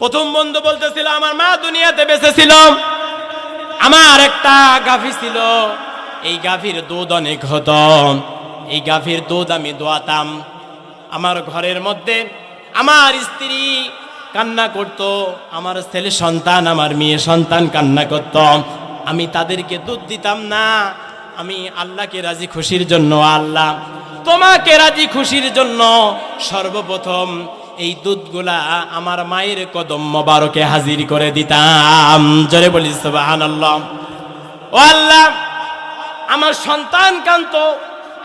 প্রথম বন্ধু বলতেছিল, আমার মা দুনিয়াতে বেঁচে ছিল আমার একটা গাভী ছিল। এই গাভীর দুধ অনেক হতো। এই গাভীর দুধ আমি দোয়াতাম। আমার ঘরের মধ্যে আমার স্ত্রী কান্না করত। আমার ছেলে সন্তান, আমার মেয়ে সন্তান কান্না করত। আমি তাদেরকে দুধ দিতাম না। আমি আল্লাহকে রাজি খুশির জন্য আল্লাহ তোমাকে রাজি খুশির জন্য সর্বপ্রথম এই দুধগুলা আমার মায়ের কদম মোবারকে হাজির করে দিতাম। জোরে বলি, সুবহানাল্লাহ। ও আল্লাহ, আমার সন্তান কান্ত,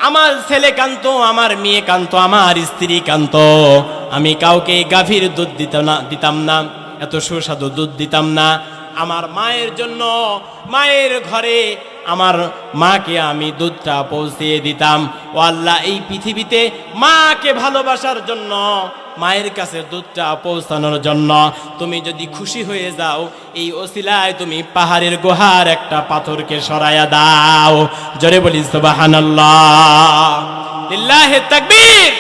আমার ছেলে কান্ত, আমার মেয়ে কান্ত, আমার স্ত্রী কান্ত। আমি কাউকে গাভীর দুধ দিতাম না দিতাম না, এত সুস্বাদু দুধ দিতাম না। আমার মায়ের জন্য, মায়ের ঘরে আমার মাকে আমি দুধটা পৌঁছিয়ে দিতাম। ও আল্লাহ, এই পৃথিবীতে মাকে ভালোবাসার জন্য, মায়ের কাছে দুধটা পৌঁছানোর জন্য তুমি যদি খুশি হয়ে যাও, এই ওসিলায় তুমি পাহাড়ের গুহার একটা পাথরকে সরাইয়া দাও। জোরে বলি তাকবীর।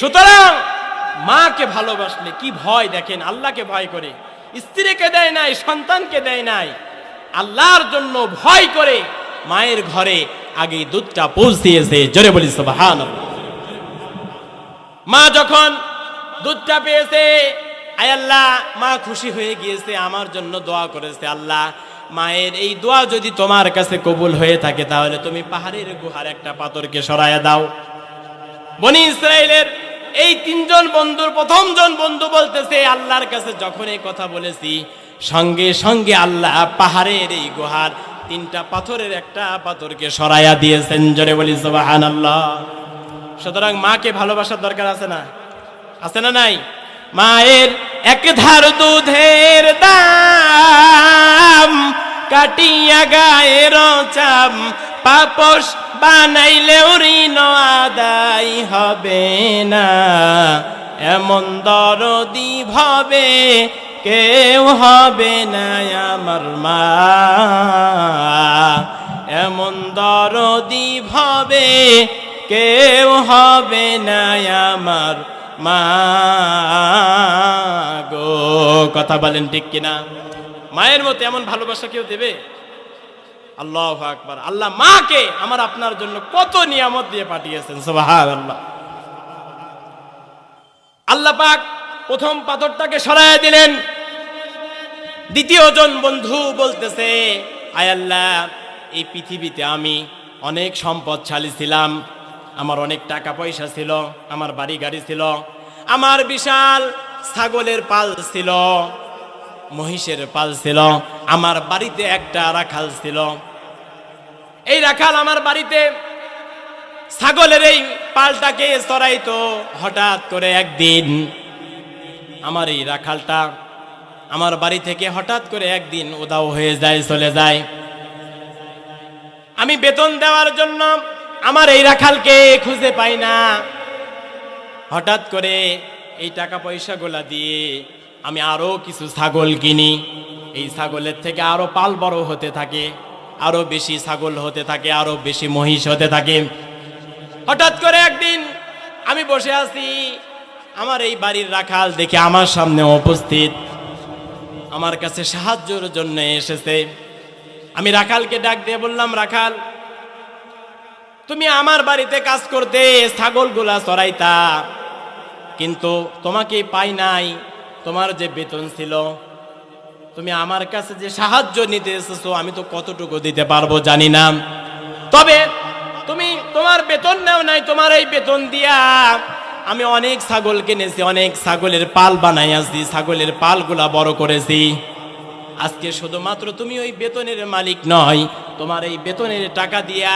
সুতরাং মাকে ভালোবাসলে কি ভয় দেখেন? আল্লাহকে ভয় করে। স্ত্রীকে দেয় নাই, সন্তানকে দেয় নাই। আল্লাহর জন্য ভয় করে মায়ের ঘরে আগে দুধটা পৌঁছিয়েছে জোরে বলি, সুবহানাল্লাহ। মা যখন দুধটা পেয়েছে, আয় আল্লাহ, মা খুশি হয়ে গিয়েছে, আমার জন্য দোয়া করেছে, আল্লাহ, মায়ের এই দোয়া যদি তোমার কাছে কবুল হয়ে থাকে, তাহলে তুমি পাহাড়ের গুহার একটা পাথরকে সরাইয়া দাও। বনি ইসরায়েলের এই তিনজন বন্ধুর প্রথম জন বন্ধু বলতেছে, আল্লাহর কাছে যখন এই কথা বলেছি সঙ্গে সঙ্গে আল্লাহ পাহাড়ের এই গুহার তিনটা পাথরের একটা পাথরকে সরাইয়া দিয়েছেন। জোরে বলি সুবাহান আল্লাহ সুতরাং মাকে ভালোবাসার দরকার আছে না? আছে না নাই? মায়ের এক ধার দুধের দাম, কাটিয়া গায়ের চাম পাপস বানাইলেও ঋণ আদায় হবে না। এমন দরদি ভাবে কেউ হবে না আমার মা। এমন দরদি ভাবে কেউ হবে না আমার মা গো। কথা বলেন ঠিক কিনা? মায়ের মতো এমন ভালোবাসা কেউ দেবে? আল্লাহ আকবার। আল্লাহ মাকে আমার আপনার জন্য কত নিয়ামত দিয়ে পাঠিয়েছেন সুবাহান আল্লাহ আল্লাহ পাক প্রথম পাথরটাকে সরাইয়া দিলেন। দ্বিতীয় জন বন্ধু বলতেছে, আয় আল্লাহ, এই পৃথিবীতে আমি অনেক সম্পদশালী ছিলাম। আমার অনেক টাকা পয়সা ছিল, আমার বাড়ি গাড়ি ছিল, আমার বিশাল ছাগলের পাল ছিল, মহিষের পাল ছিল, আমার বাড়িতে একটা রাখাল ছিল। এই রাখাল আমার বাড়িতে ছাগলের এই পালটাকে চড়াইতো হঠাৎ করে একদিন। আমার এই রাখালটা আমার বাড়ি থেকে হঠাৎ করে একদিন উদাও হয়ে যায়, চলে যায়। আমি বেতন দেওয়ার জন্য আমার এই রাখালকে খুঁজে পাই না। হঠাৎ করে এই টাকা পয়সাগুলা দিয়ে আমি আরও কিছু ছাগল কিনি। এই ছাগলের থেকে আরও পাল বড় হতে থাকে, আরও বেশি ছাগল হতে থাকে, আরও বেশি মহিষ হতে থাকে। হঠাৎ করে একদিন আমি বসে আছি আমার এই বাড়ির রাখাল দেখে আমার সামনে উপস্থিত। আমার কাছে সাহায্যের জন্য এসেছে। আমি রাখালকে ডাক দিয়ে বললাম, রাখাল, তুমি আমার বাড়িতে কাজ করতে ছাগলগুলা চড়াইতা, কিন্তু তোমাকে পাই নাই। তোমার যে বেতন ছিল, তুমি আমার কাছে যে সাহায্য নিতে এসেছ, আমি তো কতটুকু দিতে পারব জানি না। তবে তুমি তোমার বেতন নেও নাই, তোমার এই বেতন দিয়া আমি অনেক ছাগল কিনেছি, অনেক ছাগলের পাল বানাইয়াছি ছাগলের পালগুলা বড় করেছি। আজকে শুধুমাত্র তুমি ওই বেতনের মালিক নয়, তোমার এই বেতনের টাকা দিয়া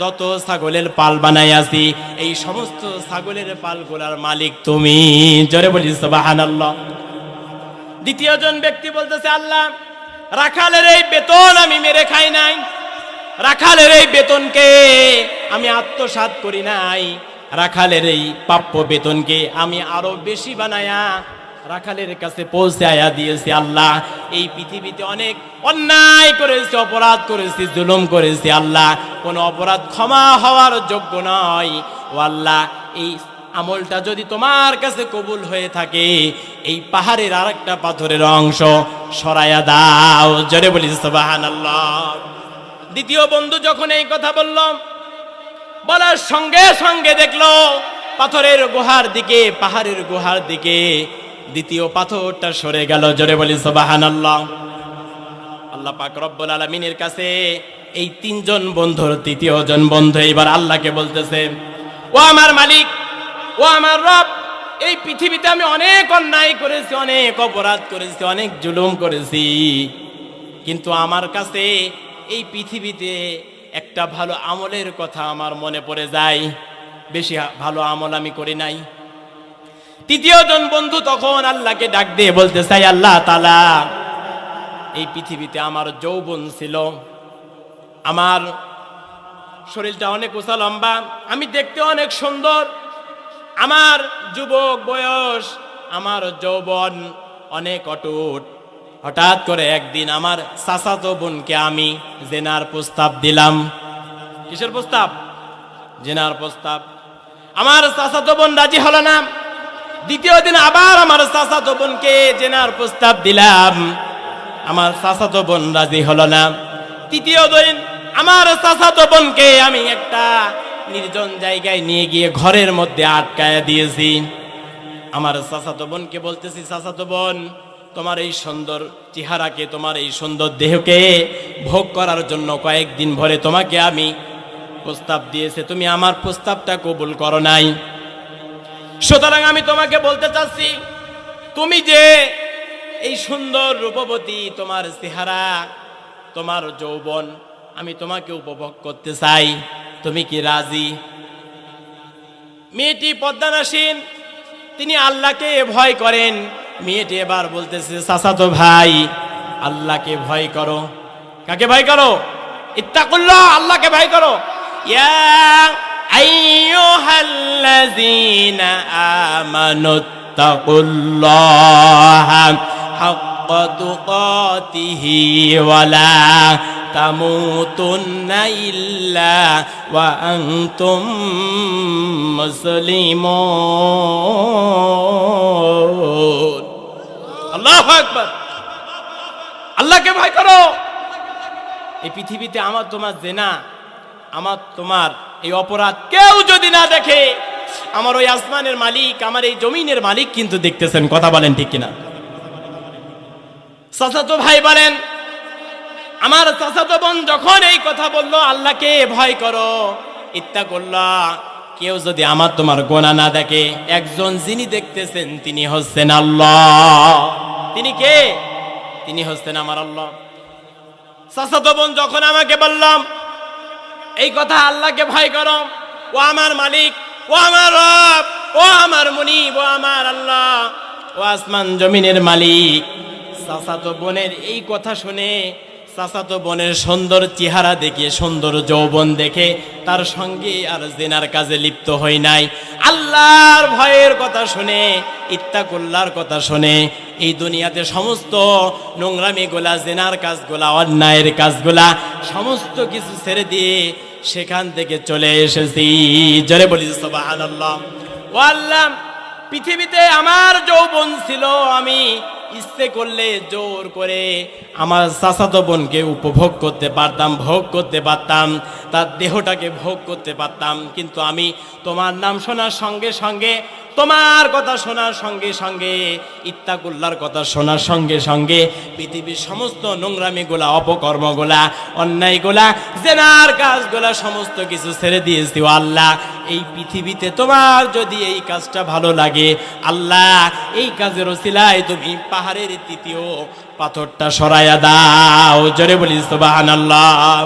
যত ছাগলের পাল বানাই বানাইয়াছি এই সমস্ত ছাগলের পালগুলার মালিক তুমি। জোরে বলি, সুবহানাল্লাহ। দ্বিতীয় জন ব্যক্তি বলতেছে, আল্লাহ, রাখালের এই বেতন আমি মেরে খাই নাই। রাখালের এই বেতনকে আমি আত্মসাৎ করি নাই। রাখালের এই প্রাপ্য বেতনকে আমি আরও বেশি বানায়া রাখালের কাছে পৌঁছায়া দিয়েছি আল্লাহ। এই পৃথিবীতে অনেক অন্যায় করেছি, অপরাধ করেছি, জুলুম করেছি আল্লাহ। কোনো অপরাধ ক্ষমা হওয়ার যোগ্য নয়। ও আল্লাহ, এই আমলটা যদি তোমার কাছে কবুল হয়ে থাকে, এই পাহাড়ের আর একটা পাথরের অংশ সরাইয়া দাও। জোরে বলি সুবাহান দ্বিতীয় বন্ধু যখন এই কথা বলল বলার সঙ্গে সঙ্গে দেখল পাথরের গুহার দিকে, পাহাড়ের গুহার দিকে দ্বিতীয় পাথরটা সরে গেল। জোরে বলি সুবাহান আল্লাহ আল্লাহ পাক রব্বুল আলমিনের কাছে এই তিনজন বন্ধুর তৃতীয় জন বন্ধু এবার আল্লাহকে বলতেছে, ও আমার মালিক, ও আমার রব, এই পৃথিবীতে আমি অনেক অন্যায় করেছি, অনেক অপরাধ করেছি, অনেক জুলুম করেছি। কিন্তু আমার কাছে এই পৃথিবীতে একটা ভালো আমলের কথা আমার মনে পড়ে যায়। বেশি ভালো আমল আমি করি নাই। তৃতীয় জন বন্ধু তখন আল্লাহকে ডাক দিয়ে বলতে চাই আল্লাহ তালা এই পৃথিবীতে আমার যৌবন ছিল। আমার শরীরটা অনেক উঁচা লম্বা, আমি দেখতে অনেক সুন্দর। আমার যুবক বয়স, আমার যৌবন অনেক অটুট। হঠাৎ করে একদিন আমার চাচাতো বোনকে আমি জেনার প্রস্তাব দিলাম। কিসের প্রস্তাব? জেনার প্রস্তাব। আমার চাচাতো বোন রাজি হলো না। দ্বিতীয় দিন আবার আমার চাচাতো বোনকে জেনার প্রস্তাব দিলাম। আমার চাচাতো বোন রাজি হলো না। তৃতীয় দিন আমার চাচাতো বোনকে আমি একটা নির্জন জায়গায় নিয়ে গিয়ে ঘরের মধ্যে আটকায় দিয়েছি। আমার চাচাতো বোনকে বলতেছি, চাচাতো বোন তোমার এই সুন্দর চেহারাকে, তোমার এই সুন্দর দেহকে ভোগ করার জন্য কয়েকদিন ভরে তোমাকে আমি প্রস্তাব দিয়েছে। তুমি আমার প্রস্তাবটা কবুল করো নাই। সুতরাং আমি তোমাকে বলতে চাচ্ছি, তুমি যে এই সুন্দর রূপবতী তোমার চেহারা, তোমার যৌবন আমি তোমাকে উপভোগ করতে চাই, তুমি কি রাজি? মেয়েটি পদ্মানাসীন, তিনি আল্লাহকে ভয় করেন। মেয়েটি এবার বলতেছে চাচাতো ভাই, আল্লাহকে ভয় করো। কাকে ভয় করো? ইত্তা ইত্তাকুল্লাহ, আল্লাহকে ভয় করো। মুসলিমুন। আল্লাহু আকবার। আল্লাহকে ভয় করো। এই পৃথিবীতে আমার তোমার জেনা, আমার তোমার এই অপরাধ কেউ যদি না দেখে, আমার ওই আসমানের মালিক, আমার এই জমিনের মালিক কিন্তু দেখতেছেন, কথা বলেন ঠিক কিনা? চাচাতো ভাই বলেন, আমার চাচাতো বোন যখন এই কথা বলল, আল্লাহকে ভয় করো ইত্যা করলা কেউ যদি আমার তোমার গোনা না দেখে, একজন যিনি দেখতেছেন তিনি হচ্ছেন আল্লাহ। তিনি কে? তিনি হচ্ছেন আমার আল্লাহ। চাচাতো বোন, যখন আমাকে বললাম, এই কথা আল্লাহকে ভয় করো, ও আমার মালিক, ও আমার রব, ও আমার মুনিব, ও আমার আল্লাহ, ও আসমান জমিনের মালিক। চাচাতো বোনের এই কথা শুনে চাচাতো বোনের সুন্দর চেহারা দেখে, সুন্দর যৌবন দেখে তার সঙ্গে আর জেনার কাজে লিপ্ত হই নাই। আল্লাহর ভয়ের কথা শুনে ইত্তাকুল্লার কথা শুনে এই দুনিয়াতে সমস্ত নোংরামি গোলা জেনার কাজগুলা, অন্যায়ের কাজগুলা সমস্ত কিছু ছেড়ে দিয়ে সেখান থেকে চলে এসেছি। জরে বলি আল্লাহ আল্লাহ, পৃথিবীতে আমার যৌবন ছিল, আমি ইচ্ছে করলে জোর করে আমার চাচাতো বোনকে উপভোগ করতে পারতাম, ভোগ করতে পারতাম, তার দেহটাকে ভোগ করতে পারতাম। কিন্তু আমি তোমার নাম শোনার সঙ্গে সঙ্গে, তোমার কথা শোনার সঙ্গে সঙ্গে, ইত্তাকুল্লার কথা শোনার সঙ্গে সঙ্গে, পৃথিবীর সমস্ত নোংরামিগুলা, অপকর্মগুলা, অন্যায়গুলা, জেনার কাজগুলা, সমস্ত কিছু ছেড়ে দিয়েছি আল্লাহ। এই পৃথিবীতে তোমার যদি এই কাজটা ভালো লাগে, আল্লাহ, এই কাজের ওসিলায় তুমি পাহাড়ের তৃতীয় পাথরটা সরাইয়া দাও, জোরে সুবাহান আল্লাহ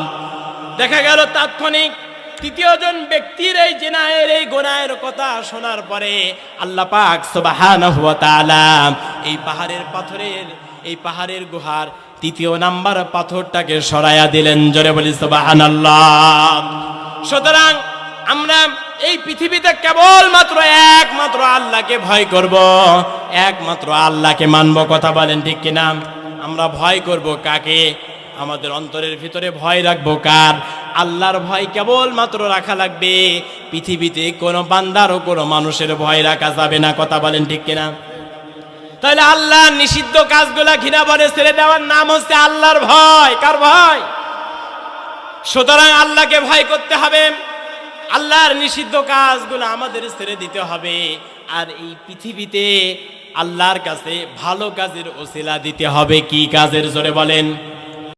দেখা গেল তাৎক্ষণিক তৃতীয় জন ব্যক্তির এই জেনায়ের, এই গোনায়ের কথা শোনার পরে আল্লাহ পাক সুবহানাহু ওয়া তাআলা এই পাহাড়ের পাথরের, এই পাহাড়ের গুহার তৃতীয় নাম্বার পাথরটাকে সরাইয়া দিলেন, জোরে বলি, সুবহানাল্লাহ। সুতরাং আমরা এই পৃথিবীতে কেবল মাত্র একমাত্র আল্লাহকে ভয় করব, একমাত্র আল্লাহকে মানব, কথা বলেন ঠিক কিনা? আমরা ভয় করব কাকে? আমাদের অন্তরের ভিতরে ভয় রাখব কার? আল্লাহর ভয় কেবল মাত্র রাখা লাগবে। পৃথিবীতে কোনো বান্দারও কোনো মানুষের ভয় রাখা যাবে না, কথা বলেন ঠিক কিনা? তাহলে আল্লাহ নিষিদ্ধ কাজগুলা ঘৃণা ভরে ছেড়ে দেওয়ার নাম হচ্ছে আল্লাহর ভয়। কার ভয়? সুতরাং আল্লাহকে ভয় করতে হবে। আল্লাহর নিষিদ্ধ কাজগুলো আমাদের ছেড়ে দিতে হবে। আর এই পৃথিবীতে আল্লাহর কাছে ভালো কাজের ওসিলা দিতে হবে কি কাজের জোরে বলেন?